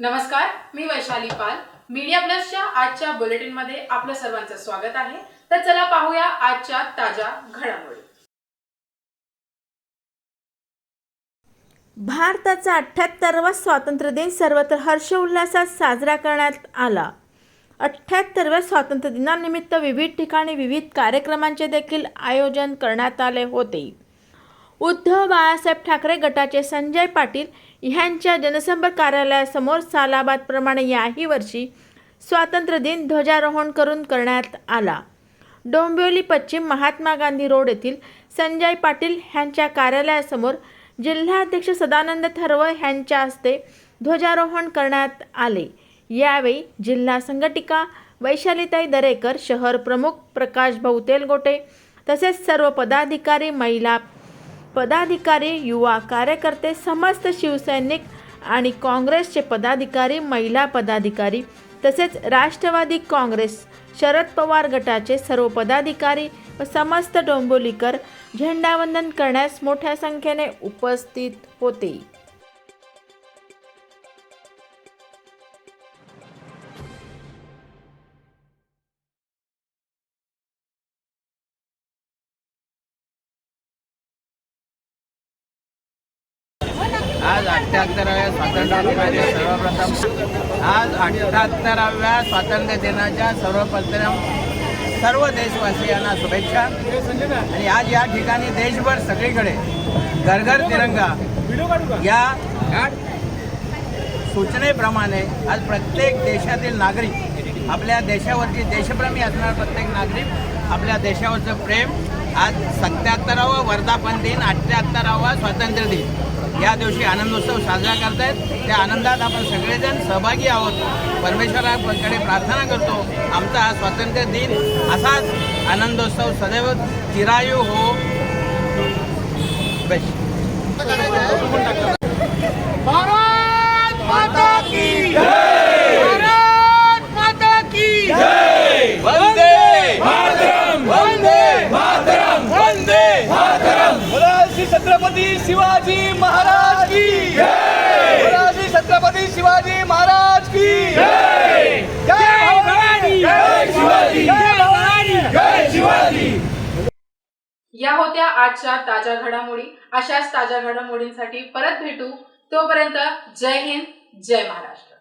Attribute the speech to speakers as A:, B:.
A: नमस्कार मी वैशाली पाल. मीडिया प्लसच्या आजच्या बुलेटिनमध्ये आपलं सर्वांचं स्वागत आहे. तर चला पाहूया आजच्या ताज्या घडामोडी.
B: भारताचा अठ्ठ्याहत्तरवा स्वातंत्र्य दिन सर्वत्र हर्षोल्लासात साजरा करण्यात आला. अठ्ठ्याहत्तरव्या स्वातंत्र्य दिनानिमित्त विविध ठिकाणी विविध कार्यक्रमांचे देखील आयोजन करण्यात आले होते. उद्धव बाळासाहेब ठाकरे गटाचे संजय पाटील ह्यांच्या जनसंपर्क कार्यालयासमोर सालाबादप्रमाणे याही वर्षी स्वातंत्र्य दिन ध्वजारोहण करून करण्यात आला. डोंबिवली पश्चिम महात्मा गांधी रोड येथील संजय पाटील ह्यांच्या कार्यालयासमोर जिल्हाध्यक्ष सदानंद थर्व ह्यांच्या हस्ते ध्वजारोहण करण्यात आले. यावेळी जिल्हा संघटिका वैशालीताई दरेकर शहर प्रमुख प्रकाश भाऊ तेलगोटे तसेच सर्व पदाधिकारी महिला पदाधिकारी युवा कार्यकर्ते समस्त शिवसैनिक आणि काँग्रेसचे पदाधिकारी महिला पदाधिकारी तसेच राष्ट्रवादी काँग्रेस शरद पवार गटाचे सर्व पदाधिकारी व समस्त डोंबोलीकर झेंडावंदन करण्यास मोठ्या संख्येने उपस्थित होते.
C: आज अठ्ठ्याहत्तराव्या स्वातंत्र्य दिनाच्या सर्वप्रथम आज अठ्ठ्याहत्तराव्या स्वातंत्र्य दिनाच्या सर्वप्रथम सर्व देशवासियांना शुभेच्छा. आणि आज या ठिकाणी देशभर सगळीकडे घर घर तिरंगा या सूचनेप्रमाणे आज प्रत्येक देशातील नागरिक आपल्या देशावरती देशप्रेमी असणारा प्रत्येक नागरिक आपल्या देशावरचं प्रेम आज सत्याहत्तरावा वर्धापन दिन अठ्ठ्याहत्तरावा स्वातंत्र्य दिन. या दिवशी आनंदोत्सव साजरा करतायत. त्या आनंदात आपण सगळेजण सहभागी आहोत. परमेश्वराकडे प्रार्थना करतो. आमचा हा स्वातंत्र्य दिन असाच आनंदोत्सव सदैव चिरायू हो. बेस्ट
D: छत्रपती शिवाजी महाराज की श्री छत्रपती शिवाजी महाराज की जय भवानी! जय शिवाजी! जय भवानी! जय शिवाजी!
A: या होत्या आजच्या ताज्या घडामोडी. अशाच ताज्या घडामोडींसाठी परत भेटू. तोपर्यंत जय हिंद जय महाराष्ट्र.